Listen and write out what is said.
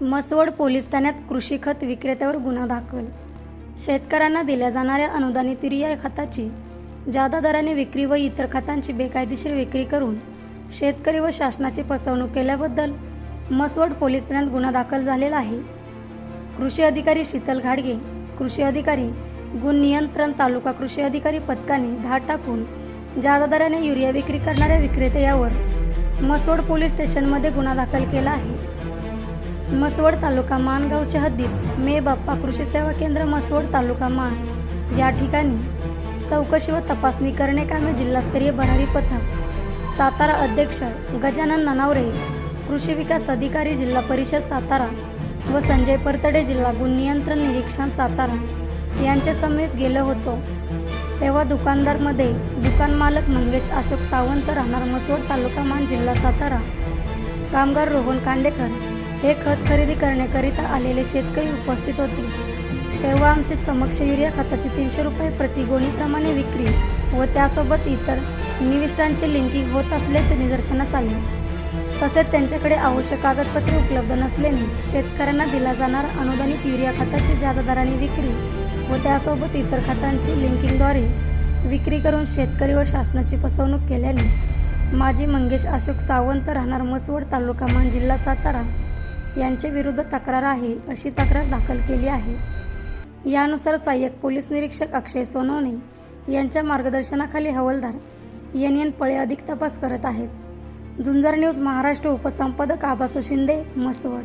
Mhaswad police ठाण्यात कृषी खत विक्रेत्यावर गुन्हा दाखल. शेतकऱ्यांना दिल्या जाणाऱ्या अनुदानित युरिया खताची जादा दराने विक्री व इतर खतांची बेकायदेशीर विक्री करून शेतकरी व शासनाची फसवणूक केल्याबद्दल मसवड पोलीस ठाण्यात गुन्हा दाखल झालेला आहे. कृषी अधिकारी शीतल घाडगे कृषी अधिकारी गुण नियंत्रण तालुका कृषी अधिकारी पथकाने धाड टाकून जादा दराने युरिया विक्री करणाऱ्या विक्रेते यावर मसवड पोलीस स्टेशनमध्ये गुन्हा दाखल केला आहे. मसवड तालुका माणगावच्या हद्दीत मे बाप्पा कृषी सेवा केंद्र मसवड तालुका मान या ठिकाणी चौकशी व तपासणी करणे कामे जिल्हास्तरीय भरारी पथक सातारा अध्यक्ष गजानन ननावरे कृषी विकास अधिकारी जिल्हा परिषद सातारा व संजय परतडे जिल्हा गुण नियंत्रण निरीक्षण सातारा यांच्या समेत गेलो होतो. तेव्हा दुकानदारमध्ये दुकान मालक मंगेश अशोक सावंत राहणार मसवड तालुका मान जिल्हा सातारा. कामगार रोहन कांडेकर हे खत खरेदी करण्याकरिता आलेले शेतकरी उपस्थित होते. तेव्हा आमचे समक्ष युरिया खताची तीनशे रुपये प्रति गोणीप्रमाणे विक्री व त्यासोबत इतर निविष्टांचे लिंकिंग होत असल्याचे निदर्शनास आले. तसेच त्यांच्याकडे आवश्यक कागदपत्रे उपलब्ध नसल्याने शेतकऱ्यांना दिला जाणारा अनुदानित युरिया खताची जादा दराने विक्री व त्यासोबत इतर खतांची लिंकिंगद्वारे विक्री करून शेतकरी व शासनाची फसवणूक केल्याने माजी मंगेश अशोक सावंत राहणार मसवड तालुका मान जिल्हा सातारा यांच्या विरुद्ध तक्रार आहे अशी तक्रार दाखल केली आहे. यानुसार सहाय्यक पोलीस निरीक्षक अक्षय सोनवणे यांच्या मार्गदर्शनाखाली हवालदार एन एन पळे अधिक तपास करत आहेत. झुंजार न्यूज महाराष्ट्र उपसंपादक आबासू शिंदे मसवड